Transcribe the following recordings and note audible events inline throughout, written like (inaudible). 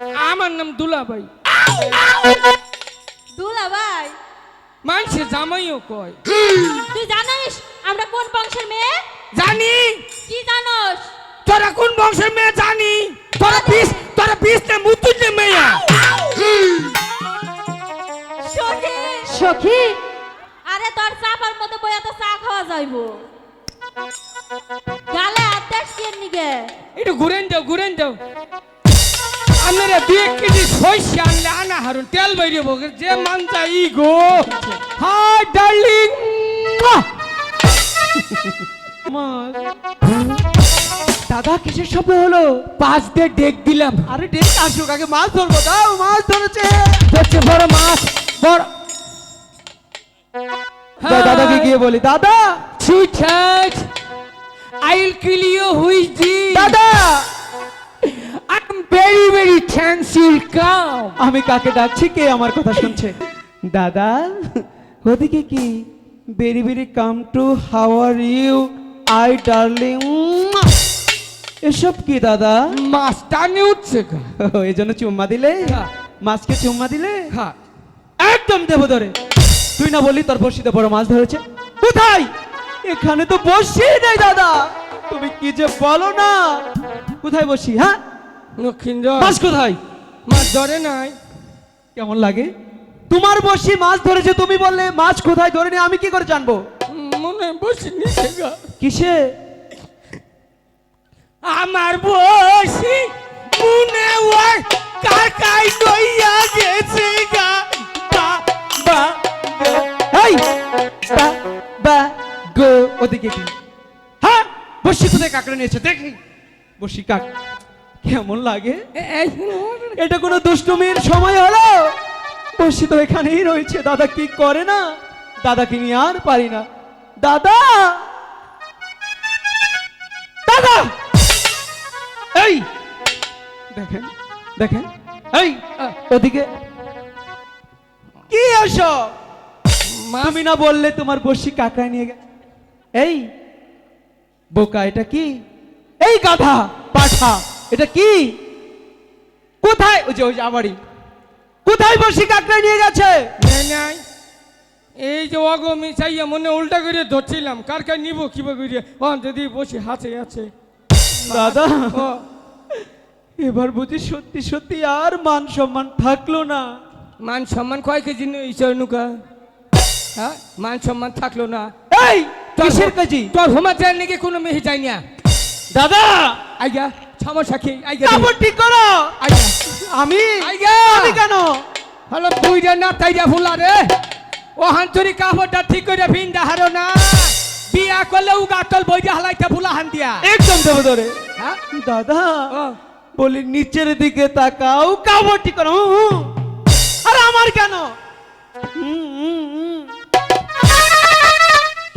আমার নাম দুলাভাই। দুলা ভাই মানুষে জামাইও কয়। তুই জানিস আমরা কোন বংশের মেয়ে? জানি। কি জানোস? তোরা কোন বংশের মেয়ে জানি? তোরা বিষ তোরা বিষ না মুতুজে মেয়া। সখী। সখী? আরে তোর চাপার মতো বইয়া তো চা খাওয়া যাইবো। গালে হাত দেশ কে নিগে একটু ঘুরেন দাও ঘুরেন দাও। আপনারা দুই এক কেজি সইষে আনলে আনা হারুন তেল বাইরে বগে যে মান চাই গো। Hi darling. দাদা কিসের শব্দ হলো? পাঁচ দিয়ে ডেক দিলাম। আরে ডেক আসুক আগে মাছ ধরবো। দাও মাছ ধরেছে। হচ্ছে বড় মাছ বড় দাও, দাদাকে গিয়ে বলি দাদা। Sweet I'll kill you who is আমি কাকে ডাকছি কে আমার কথা শুনছে? দাদা ওদিকে কি? Very very come to how are you I darling এসব কি দাদা? উঠছে গা। এই জন্য চুম্মা দিলে? হ্যাঁ। মাছকে চুম্মা দিলে? হ্যাঁ। একদম দেবো ধরে তুই না বললি তোর বসিতে বড় মাছ ধরেছে। কোথায়? এখানে তো বসি নেই দাদা। তুমি কি যে বলো না? কোথায় বসি হ্যাঁ? লক্ষিন্দর মাছ কোথায়? মাছ ধরে নাই। কেমন লাগে? তোমার বসি মাছ ধরেছে তুমি বললে মাছ কোথায় ধরে নি আমি কি করে জানব? মনে নিচে গা। কিসে? আমার বসি মনে হয় কাকাই দইয়া গেছে গা। বা বা এই বা বা গো ওদিকে কি? হ্যাঁ বসি কোথায় কাকড়ে নিয়েছে? দেখি। বসি কাক কেমন লাগে? এটা কোনো দুষ্টুমির সময় হলো? বসি তো এখানেই রয়েছে। দাদা কি করে না? দাদাকে নিয়ে আর পারি না। দাদা! দাদা! এই! দেখেন দেখেন। এই! ওদিকে। কি আসো তুমি না বললে তোমার বসি কাকায় নিয়ে গে এই! বোকা এটা কি? এই গাধা পাঠা। এটা কি? কোথায়? ওই যে ওই যে আবারই কোথায় বসি কাকড়ায় নিয়ে গেছে? নাই নাই এই যে অগমি চাইয়া মনে উল্টা করে ধরছিলাম। কার কার নিব কিবা করে ও যদি বসে হাতে আছে। দাদা এবার বুঝি সত্যি সত্যি আর মান সম্মান থাকল না। মান সম্মান কয় কেজি ঈশ্বর নুকা? হ্যাঁ? মান সম্মান থাকল না। এই কিসের কাজী? তোর হোমা যায় নাকি কোনো মেয়ে যায় না দাদা! আইগা। সমস্যা কি আইগা কাপড় ঠিক করো। আইগা আমি? আইগা আমি কেন? হলো বুইরা না তাইরা ফুলা রে। ও হান্তরি কাপড়টা ঠিক করে ভিন্দা হারো না। বিয়া করলে উগাতল বইরা হালাইতে ফুলা হান দিয়া একদম দেবো ধরে হ্যাঁ? দাদা বলি নিচের দিকে তাকাও কাপড় ঠিক করো। আরে আমার কেন।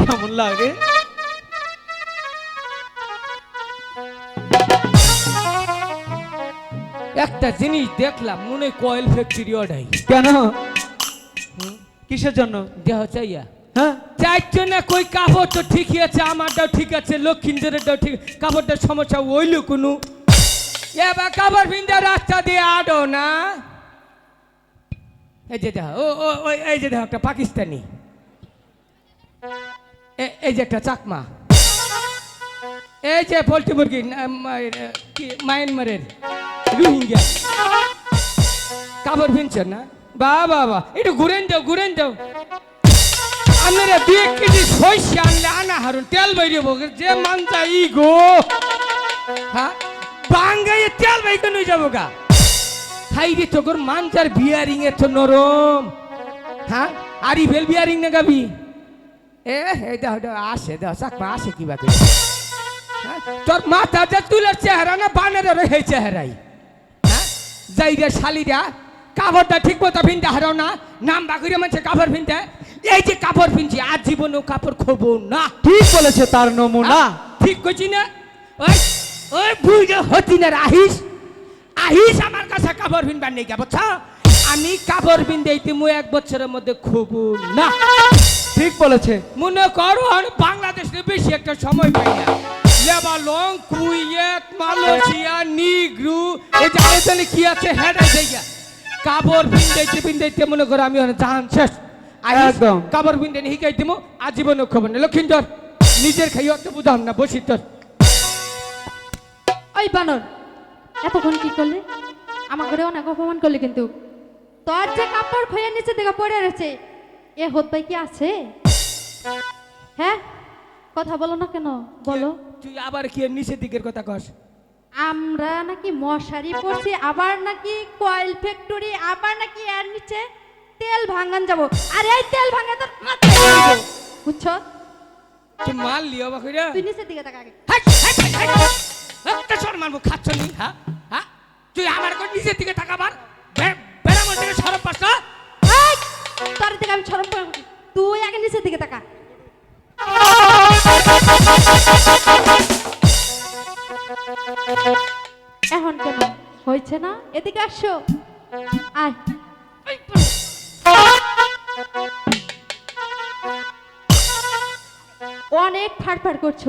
কেমন লাগে? একটা জিনিস দেখলাম মনে কয়েল ফ্যাক্টরি ওটাই কেন? কিসের জন্য? দেহ চাইয়া। হ্যাঁ? চাইছে না কই কাপড় তো ঠিকই আছে আমারটাও ঠিক আছে ঠিক কাপড়টার সমস্যা হইল কোনো? এবার কাপড় রাস্তা দিয়ে আডো না। এই যে দেখ ও ও এই যে দেখ একটা পাকিস্তানি। এই যে একটা চাকমা। এই যে পোল্ট্রি মুরগি মায়ানমারের রোহিঙ্গা। কাপড় পিনছেন না? বা বা একটু ঘুরেন দাও ঘুরেন দাও। আপনারা দুই এক কেজি সইষে আনলে আনা হারুন, তেল বাইরে বগে যে মান চাই গো। হ্যাঁ? বাঙ্গাই তেল বাইকে নই যাব গা। হাই রে তোর মানচার বিয়ারিং এ তো নরম। হ্যাঁ? আরি ফেল বিয়ারিং না গাবি? এ দাও আসে, দাও, চাকমা, আসে কি বাকি হ্যাঁ? তোর মাথা যে তুলের চেহারা না বানের হে চেহারাই? হ্যাঁ? যাই রে শালি শালিরা কাপড়টা ঠিক মতো ভিনতে হারাও না নাম বাকুরে মানছে কাপড় ভিনতে এই যে কাপড় পিনছি আর জীবনেও কাপড় খোবো না। ঠিক বলেছে তার নমুনা? ঠিক কইছি না? ওই ওই বুঝে হতি না আহিস। আহিস আমার কাছে কাপড় পিনবার নেই বুঝছ? আমি কাপড় পিন দিতে মু এক বছরের মধ্যে খোবো না। ঠিক বলেছে। মনে করো আর বাংলাদেশে বেশি একটা সময় পাই না। লেবালং কুয়েত মালয়েশিয়া নিগ্রু। এই যে আরেকজনে কি আছে হেডে জায়গা কাবর পিন্দাইতে পিন্দাইতে মনে করো আমি ওখানে জাহান শেষ। একদম। কাবর পিন্দাই হিকাই দিমু আজীবন খবর নেই লক্ষিন্দর নিজের খাইও একটা বুঝাম না বসি তোর। ওই বানর এতক্ষণ কি করলি? আমার ঘরে অনেক অপমান করলি কিন্তু। তোর যে কাপড় খয়ে নিচে থেকে পড়ে রয়েছে এ হোত ভাই কি আছে? হ্যাঁ? কথা বলো না কেন? বলো। তুই আবার কি নিচের দিকের কথা কস? আমরা নাকি মশারি পড়ছি আবার নাকি কয়েল ফ্যাক্টরি আবার নাকি এর নিচে তেল ভাঙান যাব। আর এই তেল ভাঙা তোর বুঝছ? তুই মাল লিও বা কইরা তুই নিচের দিকে তাকা আগে। একটা সর মারবো খাচ্ছ নি? হ্যাঁ হ্যাঁ তুই আমার কোন নিচের দিকে তাকাবার বেড়ামন থেকে সরব পাস না? তোর দিকে আমি পড়ে তুই আগে নিচের দিকে তাকা। (laughs) এখন কেন? হয়েছে না? এদিকে আসো। অনেক ফাড়ফাড় করছ।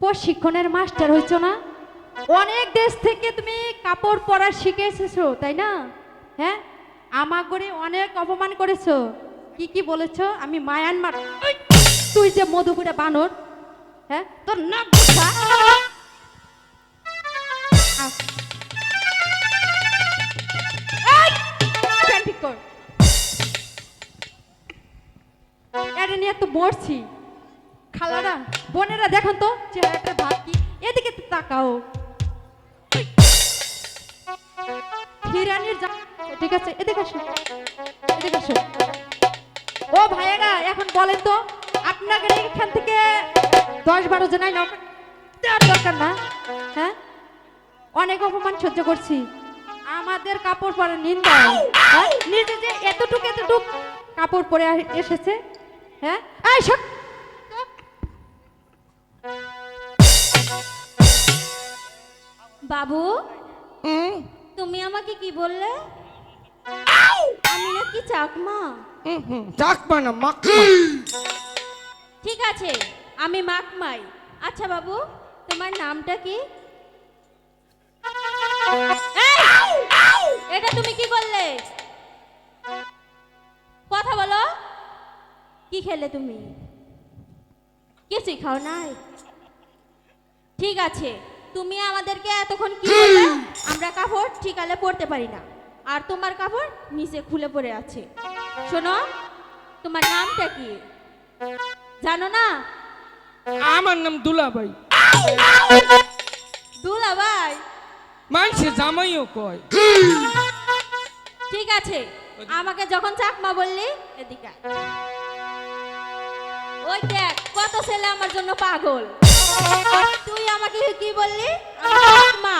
প্রশিক্ষণের মাস্টার হয়েছো না? অনেক দেশ থেকে তুমি কাপড় পরা শিখে এসেছ, তাই না? হ্যাঁ? আমার করে অনেক অপমান করেছ। কি কি বলেছ? আমি মায়ানমার তুই যে মধুপুরে বানর হ্যাঁ? তোর কর এটা নিয়ে তো এখন বলেন তো আপনাদের এখান থেকে দশ বারো জনাই নৌকা দরকার না হ্যাঁ? অনেক অপমান সহ্য করছি। আমাদের কাপড় পরে নিন্দা। হ্যাঁ? নিজে যে এতটুকু এতটুক কাপড় পরে এসেছে হ্যাঁ? এই সব! বাবু তুমি আমাকে কি বললে? আমি নাকি চাকমা। চাকমা না মাক ঠিক আছে আমি মাকমাই। আচ্ছা বাবু তোমার নামটা কি? এটা তুমি কি করলে? কথা বলো। কি খেলে তুমি? কিছুই খাও নাই। ঠিক আছে তুমি আমাদেরকে এতক্ষণ কি বললে? আমরা কাপড় ঠিকালে পরতে পারি না। আর তোমার কাপড় নিচে খুলে পড়ে আছে। শোনো তোমার নামটা কি? জানো না? আমার নাম দুলাভাই। দুলা ভাই মানুষে জামাইও কয়। ঠিক আছে, আমাকে যখন চাকমা বললি, এদিকে ওই দেখ, কত ছেলে আমার জন্য পাগল। তুই আমাকে কি বললি? মা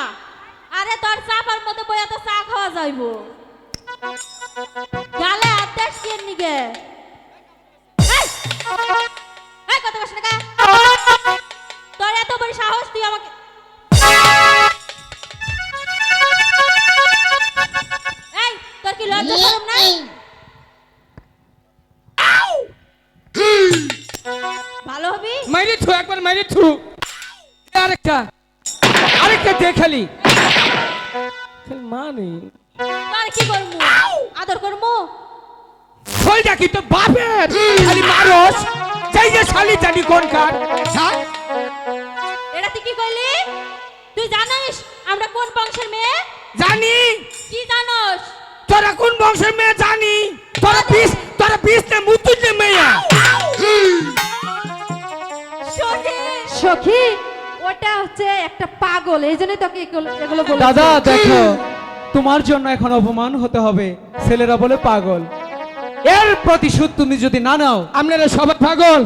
আরে তোর চাপার মতো বইয়া তো চা খাওয়া যাইব। গালে হাত দেশ কে নিগে কত কষ্ট তোর এত বড় সাহস তুই আমাকে আরেকটা। আরেকটা দেখালি মানে তার কি করমু আদর করমু শৈলটা কি তো বাপের? খালি মারস। যাই যে শালি জানি কোন কার। হ্যাঁ? এটা তুই কি কইলি তুই জানিস আমরা কোন বংশের মেয়ে? জানি। কি জানোস? তোরা কোন বংশের মেয়ে জানি? তোরা বিষ তোরা বিষ নে মুতুর নে মেয়া। সখী। সখী? ওটা হচ্ছে একটা পাগল এই জন্যই তোকে এগুলো বলে দাদা দেখো তোমার জন্য এখন অপমান হতে হবে। ছেলেরা বলে পাগল। এর প্রতিশোধ তুমি যদি না নাও আপনারা সবাই পাগল।